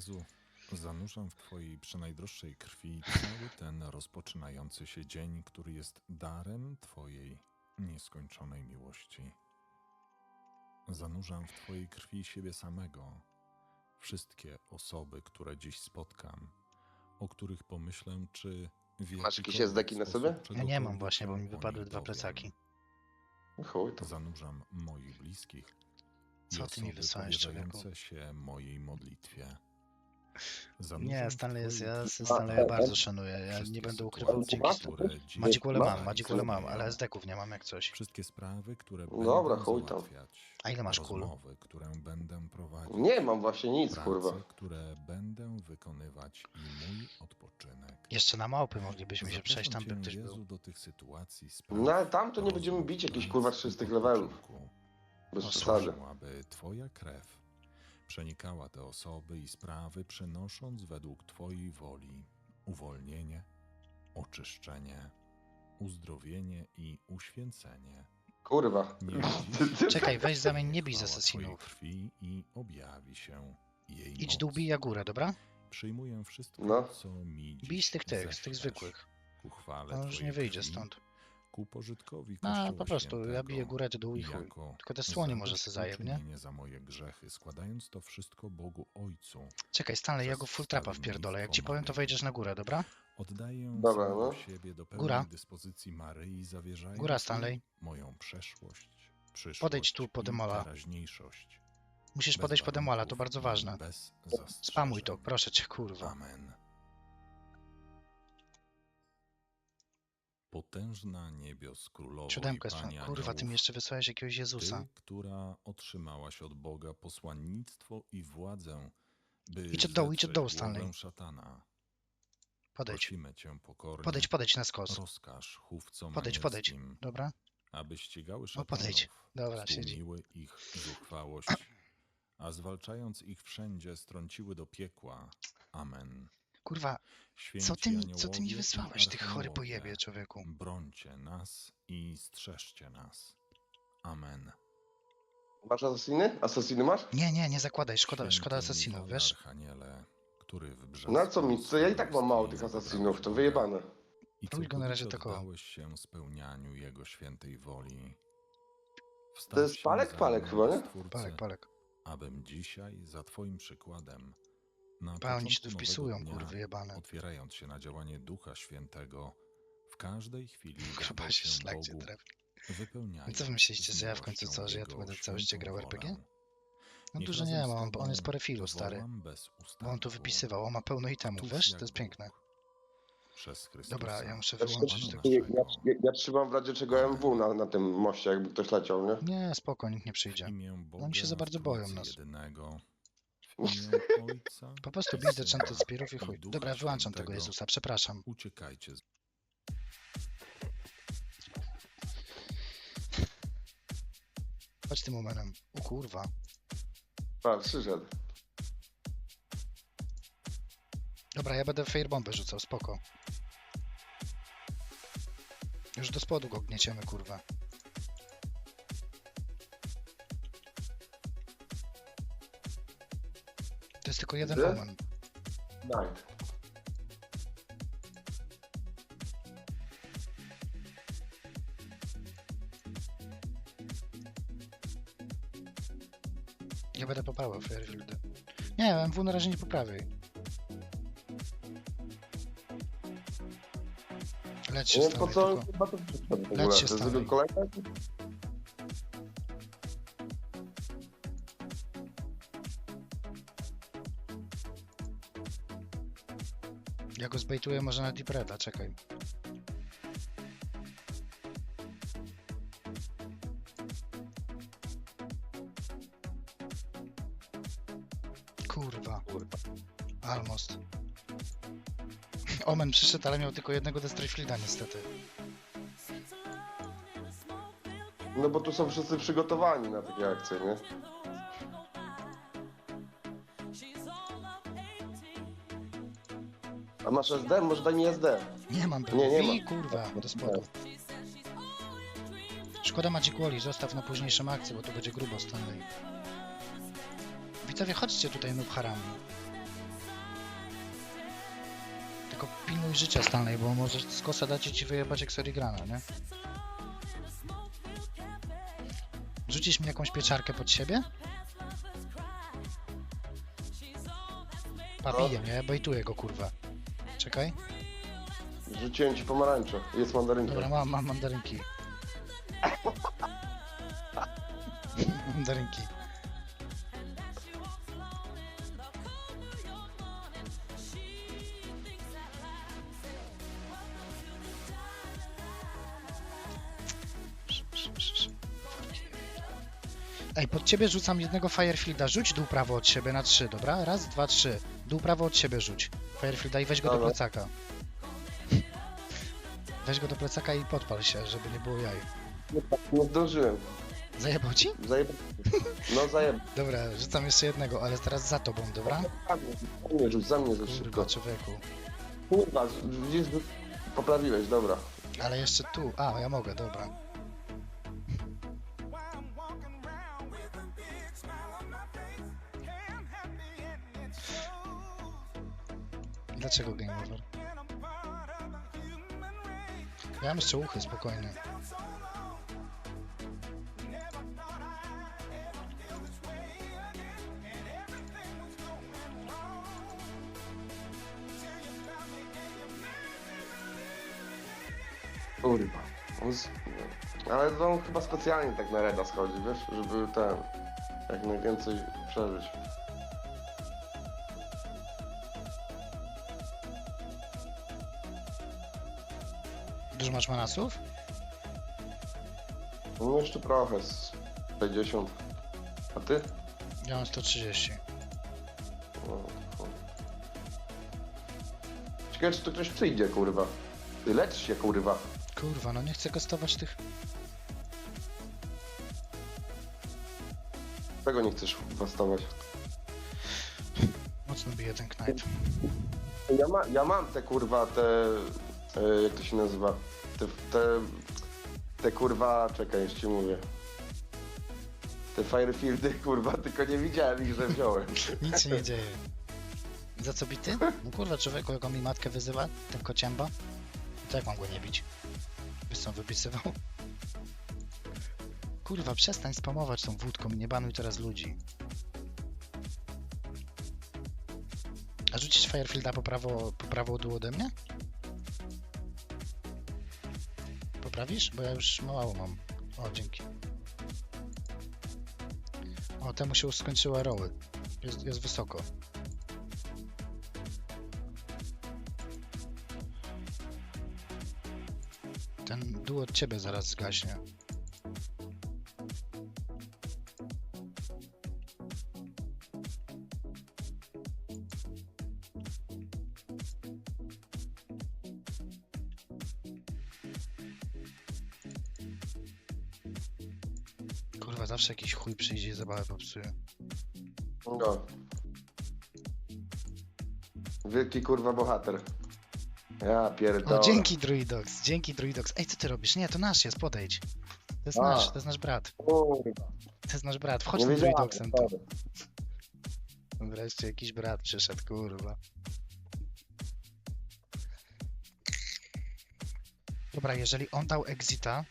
Jezu, zanurzam w Twojej przenajdroższej krwi cały ten rozpoczynający się dzień, który jest darem Twojej nieskończonej miłości. Zanurzam w Twojej krwi siebie samego, wszystkie osoby, które dziś spotkam, o których pomyślę, czy w Masz jakieś SD-ki na sobie? Ja nie mam właśnie, bo mi wypadły dwa plecaki. Chuj to. Zanurzam moich bliskich. Co ty mi wysłałeś, człowieku? się mojej modlitwie. Nie, Stanley jest, ja krwi Stanleya a, bardzo a- szanuję, ja nie będę ukrywał dzięki Wall'e mam, Ma- Magic Wall'e mam, ale. SD-ków nie mam jak coś. Wszystkie sprawy, które Dobra, będę chuj tam. załatwiać. A ile masz kul? Rozmowy, które będę prowadzić. Nie mam właśnie nic, prace, kurwa. które będę wykonywać i mój odpoczynek. Jeszcze na małpy moglibyśmy się Zapraszam przejść, tam by cię, ktoś Jezu, był. do tych sytuacji, spraw, No ale tam to nie będziemy bić jakichś kurwa i 30 levelów. odpoczynku. Bez No, przesady. Twoja krew przenikała te osoby i sprawy, przynosząc według Twojej woli uwolnienie, oczyszczenie, uzdrowienie i uświęcenie. Kurwa. Ty- Czekaj, weź zamień, nie bij z asesinów. krwi i objawi się jej Idź moc. dół, bij górę, dobra? Przyjmuję wszystko, No. co mi dziś Bij z tych tych, z tych zechcesz, zwykłych. Ku chwale On już Twojej nie wyjdzie krwi, stąd. Ku pożytkowi No, Kościoła po prostu, ja Świętego biję górę, ty dół i chuj. jako Tylko te słonie może se zajem, nie? zadośćuczynienie za moje grzechy, składając to wszystko Bogu Ojcu. Czekaj, Stanley, ja go full trapa wpierdolę. Jak ci powiem, to wejdziesz na górę, dobra? Oddaję Dobra, samego no. siebie do pełnej Góra. dyspozycji Maryi, zawierzając Góra, jej Stanley. moją przeszłość, przyszłość Podejdź tu po i demola. teraźniejszość. Musisz Bez podejść po demola, to warunków bardzo i ważne. Bez zastrzeżeń. Spamuj to, proszę cię, kurwa. Amen. Potężna niebios królowo Siódemkę i Pani. Kurwa, ty mi jeszcze wysłałeś jakiegoś Jezusa. Ty, która otrzymałaś od Boga posłannictwo i władzę, by Idź od dołu, idź od dołu, Stanley. szatana. Podejdź, Prosimy cię pokornie, podejdź, podejdź na skos. rozkaż chówcom Podejdź, podejdź. Dobra? aby ścigały No, szatanów, podejdź. Dobra, siedzi. stłumiły ich zuchwałość, a zwalczając ich wszędzie strąciły do piekła. Amen. Kurwa, co ty mi, co ty mi wysłałeś, ty chory pojebie, człowieku? Brońcie nas i strzeżcie nas. Amen. Masz asasiny? Asasiny masz? Nie, nie, nie zakładaj, szkoda, Święty szkoda Michale wiesz? Archaniele, który w brzasku Na co mi? Co ja i tak mam mało tych asasinów, to wyjebane. I Rój go na razie oddałeś się spełnianiu Jego świętej woli. To jest się Palek? za Palek mną, chyba, nie? Stwórcy, Palek, palek. Abym dzisiaj za Twoim przykładem na Pa, oni się początku tu nowego wpisują, dnia, kurwy jebane. otwierając się na działanie Ducha Świętego, w każdej chwili Chyba dawał się się szlak cię Bogu, trafi. wypełniając co wy myślicie, że ja w końcu co, że ja tu będę całe życie grał RPG? No Niech dużo nie ma, on, on jest po refilu, stary. Bo on tu wypisywał, on ma pełno itemów, Któż wiesz? To jest piękne. Przez Chrystusa. Dobra, ja muszę wyłączyć tego. ja, ja, ja trzymam w razie czego MW na, na tym moście, jakby ktoś leciał, nie? Nie, spoko, nikt nie przyjdzie. Oni się za bardzo boją nas. Jedynego, Ojca Po prostu bij Syna Enchanted Spearów i chuj. Ducha Dobra, wyłączam tego Świętego. Jezusa, przepraszam. Uciekajcie z Chodź tym momentem. O kurwa. A, przyszedł. Dobra, ja będę firebombę rzucał, spoko. Już do spodu go gnieciemy, kurwa. To jest tylko jeden Gdzie? omen. Night. Ja będę poprawiał Fairfieldy. Nie, MW na razie nie poprawiaj. Leć się Nie, Stanley, po co tylko... chyba to przyszedł w ogóle? Leć się, To jest tylko? Ja go zbejtuję może na Deep Reda, czekaj. Kurwa. Almost. Omen przyszedł, ale miał tylko jednego Destroyfielda niestety. No bo tu są wszyscy przygotowani na takie akcje, nie? A masz SD? Może daj mi SD. Nie mam Nie, nie ma. kurwa, do spodu. Szkoda Magic Wally, zostaw na późniejszą akcję, bo tu będzie grubo Stanley. Widzowie, chodźcie tutaj noob harami. Tylko pilnuj życia Stanley, bo może z kosa ci wyjebać jak Sorigrana, nie? Rzucisz mi jakąś pieczarkę pod siebie? Pa, No. bije mnie, bejtuję go, kurwa. Czekaj. Rzuciłem ci pomarańcze. Jest mandarynka. Dobra, mam, mam mandarynki. mandarynki. Ej, pod ciebie rzucam jednego Firefielda. Rzuć dół prawo od siebie na trzy, dobra? Raz, dwa, trzy. Dół prawo od siebie rzuć. Firefielda i weź go do Dobra. plecaka. Weź go do plecaka i podpal się, żeby nie było jaj. Nie zdążyłem. Zajebał ci? Zajeb... No zajeb... Dobra, rzucam jeszcze jednego, ale teraz za tobą, dobra? Za mnie, za mnie rzuć, za mnie rzuć szybko. Kurwa, człowieku. Kurwa, widzisz, poprawiłeś, dobra. Ale jeszcze tu. A, ja mogę, dobra. Dlaczego game over? Ja mam jeszcze uchy, spokojnie. Kurwa. On z- Ale to on chyba specjalnie tak na Reda schodzi, wiesz, żeby ten... Jak najwięcej przeżyć. Dużo masz manasów? No jeszcze trochę, z 60. A ty? Ja mam 130. No, chuj. Ciekawe, czy tu ktoś przyjdzie, kurwa. Ty lecz się, kurwa. Kurwa, no nie chcę kosztować tych... Czego nie chcesz wastować? Mocno bije ten knight. Ja, ma, ja mam te kurwa, te. E, jak to się nazywa? Te, te, te kurwa. Czekaj, jeszcze mówię. Te Firefieldy, kurwa, tylko nie widziałem ich, że wziąłem. Nic się nie dzieje. Za co bity? No kurwa, człowieku, jak on mi matkę wyzywa, ten kocięba, to jak mam go nie bić? Wiesz co on wypisywał? Kurwa, przestań spamować tą wódką i nie banuj teraz ludzi. A rzucić Firefielda po prawo, po prawo dół ode mnie? Poprawisz? Bo ja już mało mam. O, dzięki. O, temu się już skończyły roły. Jest, jest wysoko. Ten dół od ciebie zaraz zgaśnie. Zawsze jakiś chuj przyjdzie i zabawę popsuje. No. Wielki kurwa bohater. Ja pierdolę. O, dzięki Druidox, dzięki Druidox. Ej, co ty robisz? Nie, to nasz jest, podejdź. To jest A. nasz, to jest nasz brat. Kurwa. To jest nasz brat. Wchodź Nie wiedziałem. Druidoxem. Sorry. Wreszcie jakiś brat przyszedł, kurwa. Dobra, jeżeli on dał exita.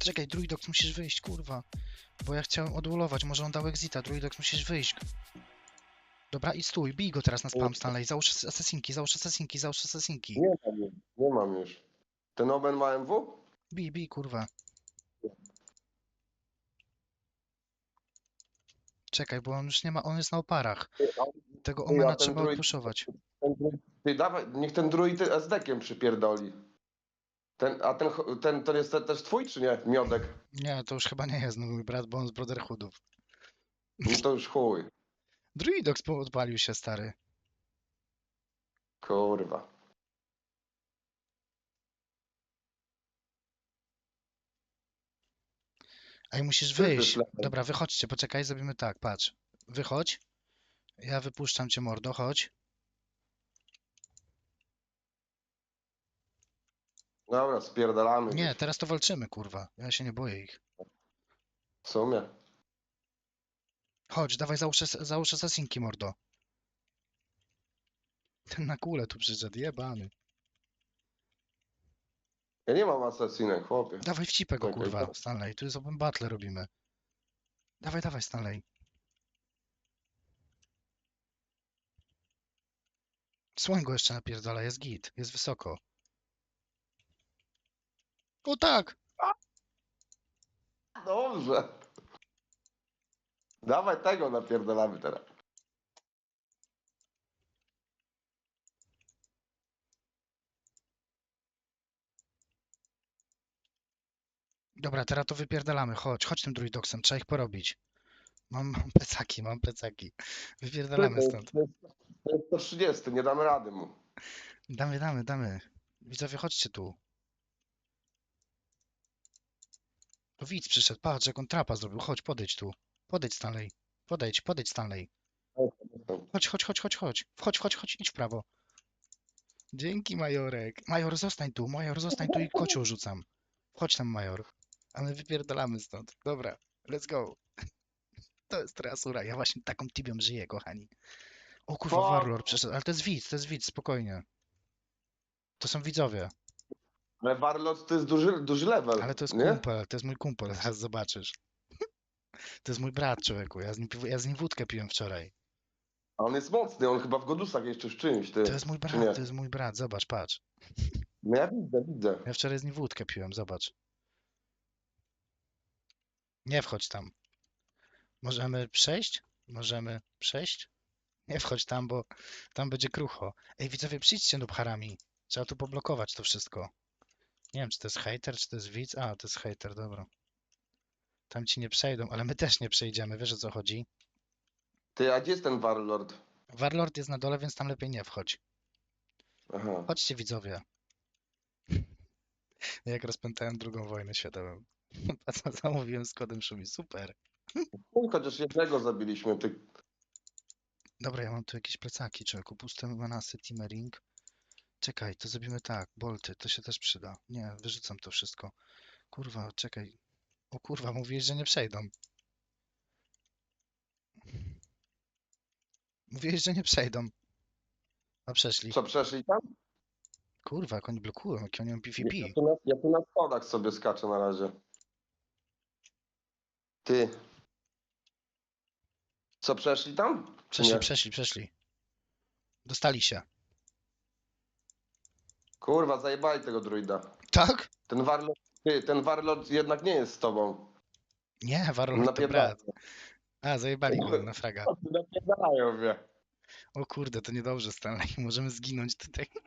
Czekaj, Druidox, musisz wyjść, kurwa. Bo ja chciałem odwolować, może on dał exita. Druidox, musisz wyjść. Dobra, i stój, bij go teraz na spam, Stanley. Załóż asesinki, załóż asesinki, załóż asesinki. Nie mam już. Nie mam już. Ten Oben ma MW? Bij, bij, kurwa. Czekaj, bo on już nie ma, on jest na oparach. Tego Ty, a omena ten trzeba druid- odpuszować. Ten druid- Ty dawaj, niech ten druid SD-kiem przypierdoli. Ten, a ten, ten to jest te- też twój, czy nie? Miodek. Nie, to już chyba nie jest mój brat, bo on z Brotherhoodów. No to już chuj. Druidox odpalił się, stary. Kurwa. Ej, musisz Ty wyjść. Dobra, wychodźcie, poczekaj, zrobimy tak, patrz. Wychodź. Ja wypuszczam cię, mordo, chodź. Dobra, spierdalamy. Nie, teraz to walczymy, kurwa. Ja się nie boję ich. W sumie. Chodź, dawaj załóż, załóż asasinki, mordo. Ten na kulę tu przyszedł, jebany. Ja nie mam asasinek, chłopie. Dawaj wcipę go, Czekaj, kurwa, Stanley. Tu jest open battle robimy. Dawaj, dawaj, Stanley. Słoń go jeszcze napierdala, jest git, jest wysoko. O tak! Dobrze. Dawaj tego napierdalamy teraz. Dobra, teraz to wypierdalamy, chodź, chodź tym druidoksem, trzeba ich porobić. Mam, mam plecaki, mam plecaki. Wypierdalamy stąd. To jest, to jest 130, nie damy rady mu. Damy, damy, damy. Widzowie, chodźcie tu. To widz przyszedł, patrz jak on trapa zrobił. Chodź, podejdź tu. Podejdź Stanley. Podejdź, podejdź Stanley. Chodź, chodź, chodź, chodź, chodź. Wchodź, chodź, chodź, idź w prawo. Dzięki, Majorek. Major, zostań tu, Major, zostań tu i kocioł rzucam. Chodź tam, Major. A my wypierdalamy stąd. Dobra, let's go. To jest teraz ura. Ja właśnie taką tibią żyję, kochani. O kurwa! Warlord przyszedł. Ale to jest widz, to jest widz, spokojnie. To są widzowie. Ale Warlord to jest duży, duży level. Ale to jest nie? kumpel, to jest mój kumpel, zaraz zobaczysz. To jest mój brat, człowieku. Ja z nim, ja z nim wódkę piłem wczoraj. A on jest mocny, on chyba w Godusach jeszcze w czymś, ty. To jest mój nie? brat, to jest mój brat, zobacz, patrz. No ja widzę, widzę. Ja wczoraj z nim wódkę piłem, zobacz. Nie wchodź tam. Możemy przejść? Możemy przejść? Nie wchodź tam, bo tam będzie krucho. Ej, widzowie, przyjdźcie nubharami. Trzeba tu poblokować to wszystko. Nie wiem, czy to jest hater, czy to jest widz. A, to jest hater, dobra. Tam ci nie przejdą, ale my też nie przejdziemy, wiesz o co chodzi? Ty, a gdzie jest ten Warlord? Warlord jest na dole, więc tam lepiej nie wchodź. Aha. Chodźcie widzowie. Jak rozpętałem drugą wojnę światową. A co zamówiłem z kodem Szumi, super. Chuj, Chociaż jednego zabiliśmy, ty. Dobra, ja mam tu jakieś plecaki, człowieku, puste manasy, teamering. Czekaj, to zrobimy tak, bolty, to się też przyda. Nie, wyrzucam to wszystko. Kurwa, czekaj. O kurwa, mówiłeś, że nie przejdą. Mówiłeś, że nie przejdą. A przeszli. Co, przeszli tam? Kurwa, jak oni blokują, jakie oni mają PvP. Ja tu, na, ja tu na schodach sobie skaczę na razie. Ty. Co, przeszli tam? Przeszli, nie? przeszli, przeszli. Dostali się. Kurwa, zajebali tego druida. Tak? Ten Warlord, ty, ten Warlord jednak nie jest z tobą. Nie, Warlord to Napierdalają. brat. A, zajebali go na fraga. Napierdalają mnie. O kurde, to niedobrze, Stanley. Możemy zginąć tutaj.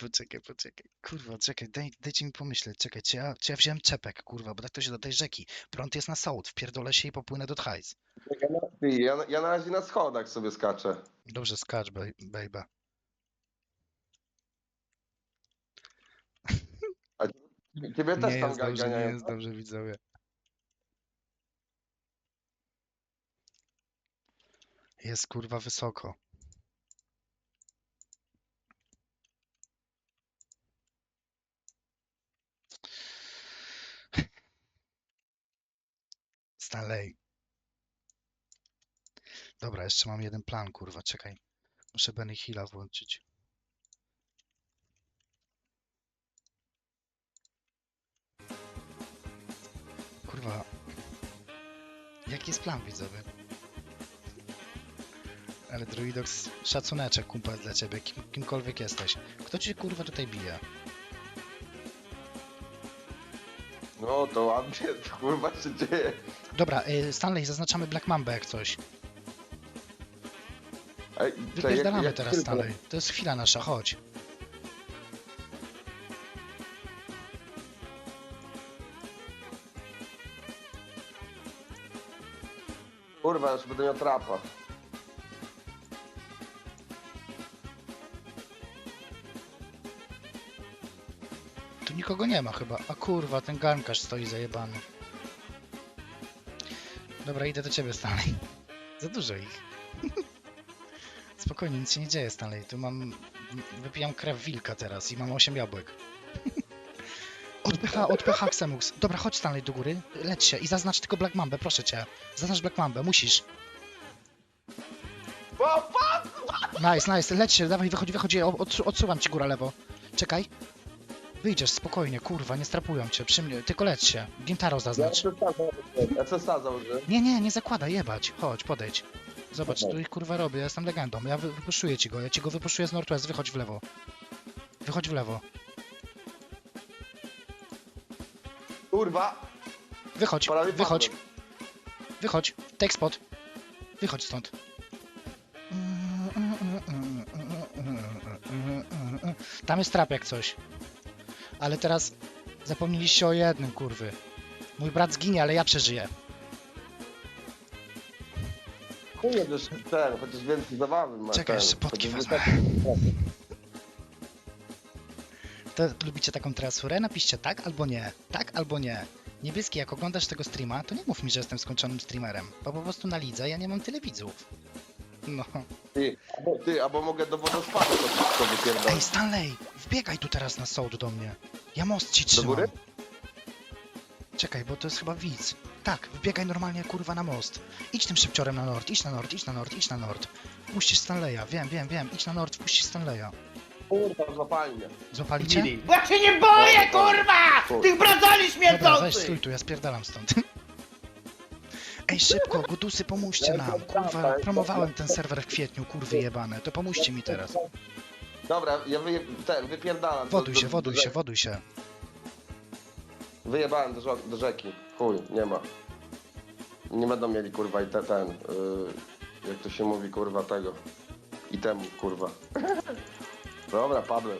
Poczekaj, poczekaj. Kurwa, czekaj, daj, dajcie mi pomyśleć. Czekaj, czy ja, czy ja wziąłem czepek, kurwa, bo tak to się do tej rzeki. Prąd jest na sołd, wpierdolę się i popłynę do Thajs. Ja na, ty, ja, na- ja na razie na schodach sobie skaczę. Dobrze, skacz, baby. Ciebie też Nie tam jest dobrze, nie ganiają. jest dobrze, widzowie. Jest kurwa wysoko. Stanley. Dobra, jeszcze mam jeden plan, kurwa, czekaj. Muszę Benny Hilla włączyć. Kurwa. Jaki jest plan, widzowie? Ale Druidox, szacuneczek, kumpel dla ciebie, kim, kimkolwiek jesteś. Kto ci kurwa tutaj bije? No to ładnie, to kurwa się dzieje. Dobra, y, Stanley, zaznaczamy Black Mamba jak coś. Ej, czekaj, jak- Wypierdalamy jak teraz, tylko- Stanley. To jest chwila nasza, chodź. Kurwa, już będę miał trapa. Tu nikogo nie ma chyba. A kurwa, ten garnkarz stoi zajebany. Dobra, idę do ciebie, Stanley. Za dużo ich. Spokojnie, nic się nie dzieje, Stanley. Tu mam... Wypijam krew wilka teraz i mam 8 jabłek. Odpycha, odpycha Xemux. Dobra, chodź Stanley do góry, leć się i zaznacz tylko Black Mambę, proszę cię. Zaznacz Black Mambę, musisz. O, fuck! Nice, nice, leć się, dawaj, wychodzi, wychodzi, o- odsu odsuwam ci góra lewo. Czekaj. Wyjdziesz spokojnie, kurwa, nie strapują cię, przy mnie, tylko leć się. Gintaro Ja zaznacz. Założyłem. SSA założyłem. Nie, nie, nie zakładaj, jebać. Chodź, podejdź. Zobacz, Dobra. tu ich kurwa robię, ja jestem legendą. Ja wy- wypuszuję ci go, ja ci go wypuszuję z Northwest, wychodź w lewo. Wychodź w lewo. Kurwa! Wychodź, wychodź, wychodź. Take spot. Wychodź stąd. Tam jest trap jak coś. Ale teraz zapomnieliście o jednym, kurwy. Mój brat zginie, ale ja przeżyję. Chuj, już ten, chociaż więcej zabawy ma Czekaj, ten, jeszcze chociaż wezmę. wystarczy- To lubicie taką trasurę? Napiszcie tak albo nie. Tak albo nie. Niebieski, jak oglądasz tego streama, to nie mów mi, że jestem skończonym streamerem, bo po prostu na lidze ja nie mam tyle widzów. No. Ty, albo, ty, albo mogę do wodospadu to wszystko wypierdolić. Ej, Stanley! Wbiegaj tu teraz na sołd do mnie. Ja most ci Do trzymam. góry? Czekaj, bo to jest chyba widz. Tak, wbiegaj normalnie kurwa na most. Idź tym szybciorem na nord, idź na nord, idź na nord, idź na nord. Puścisz Stanleya, wiem, wiem, wiem. Idź na nord, wpuścisz Stanleya. Kurwa. Złapali cię? Bo ja się nie boję, kurwa! Kur- Tych bradzoli Dobra, weź śmierdzących! stój tu, ja spierdalam stąd. Ej, szybko, godusy, pomóżcie nam. Kurwa, promowałem ten serwer w kwietniu, kurwy jebane. To pomóżcie mi teraz. Dobra, ja wyje... ten, wypierdalam. do- Woduj do- się, do woduj rzeki. się, woduj się. Wyjebałem do, żo- do rzeki. Chuj, nie ma. Nie będą mieli kurwa i te, ten, yy, jak to się mówi kurwa tego. I temu kurwa. Dobra, padłem.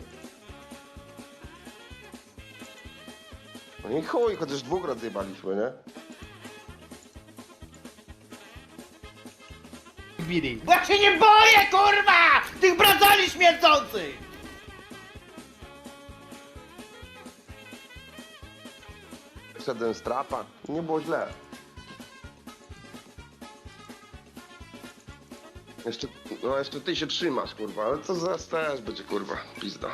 No i chuj, chociaż dwóch rozjebaliśmy, nie? Bo ja się nie boję, kurwa! Tych bradzoli śmierdzących! Wszedłem z trapa, nie było źle. Jeszcze, no jeszcze ty się trzymasz, kurwa, ale zaraz też będzie, kurwa, pizda.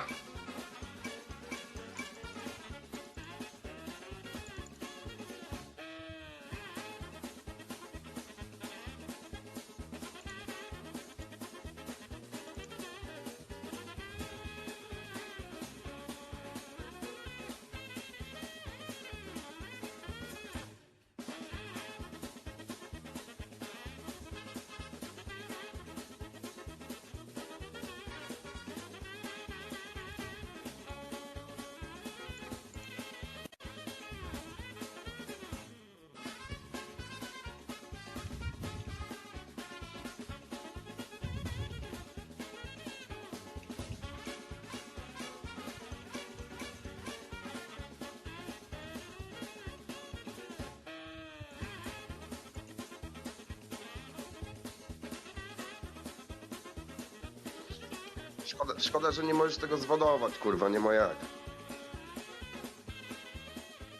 Szkoda, szkoda, że nie możesz tego zwodować, kurwa, nie ma jak.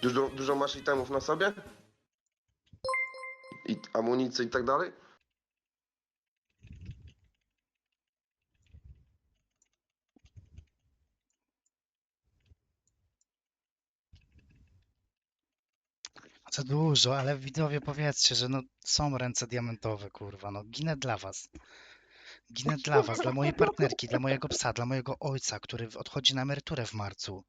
Dużo, dużo masz itemów na sobie? I amunicji i tak dalej? Za dużo, ale widzowie powiedzcie, że no są ręce diamentowe, kurwa, no ginę dla was. Ginę dla was, dla mojej partnerki, dla mojego psa, dla mojego ojca, który odchodzi na emeryturę w marcu.